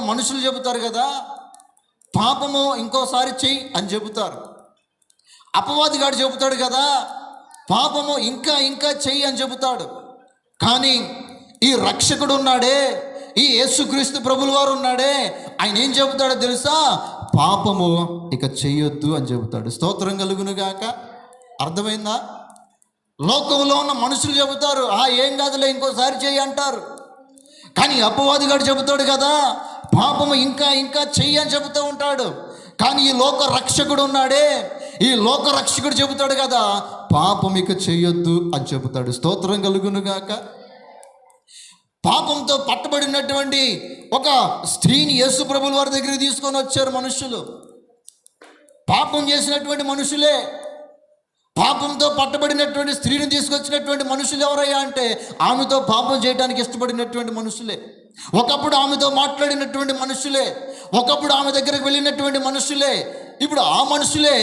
మనుషులు చెబుతారు కదా పాపము ఇంకోసారి చెయ్యి అని చెబుతారు. అపవాదిగాడు చెబుతాడు కదా పాపము ఇంకా ఇంకా చెయ్యి అని చెబుతాడు. కానీ ఈ రక్షకుడు ఉన్నాడే ఈ యేసుక్రీస్తు ప్రభుల వారు ఉన్నాడే ఆయన ఏం చెబుతాడో తెలుసా? పాపము ఇక చెయ్యొద్దు అని చెబుతాడు. స్తోత్రం కలుగునుగాక అర్థమైందా? లోకంలో ఉన్న మనుషులు చెబుతారు ఆ ఏం కాదులే ఇంకోసారి చెయ్యి అంటారు. కానీ అపవాదిగాడు చెబుతాడు కదా పాపము ఇంకా ఇంకా చెయ్యి అని చెబుతూ ఉంటాడు. కానీ ఈ లోక రక్షకుడు ఉన్నాడే. ఈ లోక రక్షకుడు చెబుతాడు కదా పాపం ఇక చెయ్యొద్దు అని చెబుతాడు. స్తోత్రం కలుగును గాక. పాపంతో పట్టబడినటువంటి ఒక స్త్రీని యేసు ప్రభుల వారి దగ్గరికి తీసుకొని వచ్చారు మనుషులు. పాపం చేసినటువంటి మనుషులే. పాపంతో పట్టబడినటువంటి స్త్రీని తీసుకొచ్చినటువంటి మనుషులు ఎవరయ్యా అంటే ఆమెతో పాపం చేయడానికి ఇష్టపడినటువంటి మనుషులే. ఒకప్పుడు ఆమెతో మాట్లాడినటువంటి మనుషులే ఒకప్పుడు ఆమె దగ్గరకు వెళ్ళినటువంటి మనుషులే ఇప్పుడు ఆ మనుషులే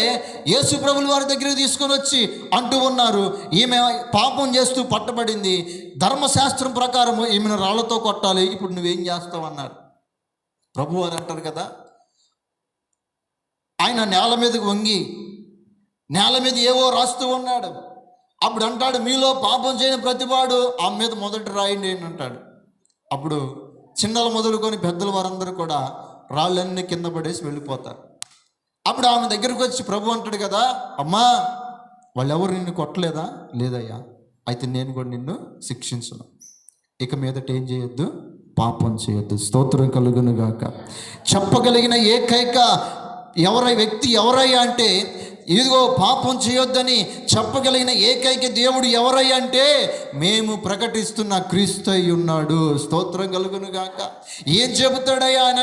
యేసు ప్రభుల వారి దగ్గరికి తీసుకొని వచ్చి అంటూ ఉన్నారు. ఈమె పాపం చేస్తూ పట్టబడింది. ధర్మశాస్త్రం ప్రకారం ఈమెను రాళ్ళతో కొట్టాలి. ఇప్పుడు నువ్వేం చేస్తావు అన్నారు. ప్రభు అని అంటారు కదా ఆయన నేల మీదకి వంగి నేల మీద ఏవో రాస్తూ ఉన్నాడు. అప్పుడు అంటాడు మీలో పాపం చేయని ప్రతివాడు ఆమె మీద మొదటి రాయండి అని అంటాడు. అప్పుడు చిన్నలు మొదలుకొని పెద్దల వారందరూ కూడా రాళ్ళన్నీ కింద పడేసి వెళ్ళిపోతారు. అప్పుడు ఆమె దగ్గరకు వచ్చి ప్రభు అంటాడు కదా అమ్మా వాళ్ళెవరు నిన్ను కొట్టలేదా? లేదయ్యా అయితే నేను కూడా నిన్ను శిక్షించను. ఇక మీదట ఏం చేయొద్దు? పాపం చేయొద్దు. స్తోత్రం కలుగునుగాక. చెప్పగలిగిన ఏకైక ఎవరై వ్యక్తి ఎవరయ్యా అంటే ఇదిగో పాపం చేయొద్దని చెప్పగలిగిన ఏకైక దేవుడు ఎవరై అంటే మేము ప్రకటిస్తున్న క్రీస్తు అయి ఉన్నాడు. స్తోత్రం కలుగును గాక. ఏం చెబుతాడయ్యా అని